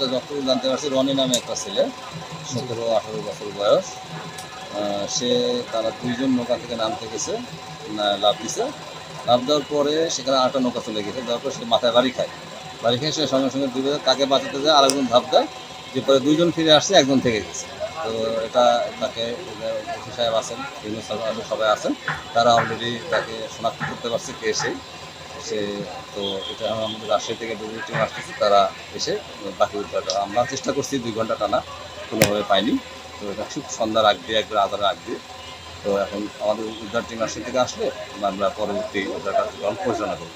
যতটুকু জানতে পারছি, রনি নামে একটা ছেলে, সতেরো আঠারো বছর বয়স। সে তারা দুইজন নৌকা থেকে নামতে গেছে লাভ দিছে। লাভ দেওয়ার পরে সেখানে আটটা নৌকা চলে গেছে, দেওয়ার সে মাথায় বাড়ি খায়। বাড়ি খেয়ে, সে সঙ্গে সঙ্গে ডুবে তাকে বাঁচাতে যায়, আরেকজন ধাপ দেয়, যে পরে দুইজন ফিরে আসছে একজন থেকে গেছে। তো এটা তাকে ওসি সাহেব আছেন, বিভিন্ন সাহেব সবাই আছেন। তারা অলরেডি তাকে শনাক্ত করতে পারছে কে এসে সে তো এটা আমাদের রাজশাহী থেকে ডুবুরি টিম আসতেছে, তারা এসে বাকি উদ্ধার করে। আমরা চেষ্টা করছি দুই ঘণ্টা টানা, কোনোভাবে পাইনি। তো এটা খুব সন্ধ্যার আগ দিয়ে, একবার আধার আগ দিয়ে। তো এখন আমাদের উদ্ধার টিম রাজশাহী থেকে আসলে আমরা পরবর্তী উদ্ধার কার্যক্রম পরিচালনা করব।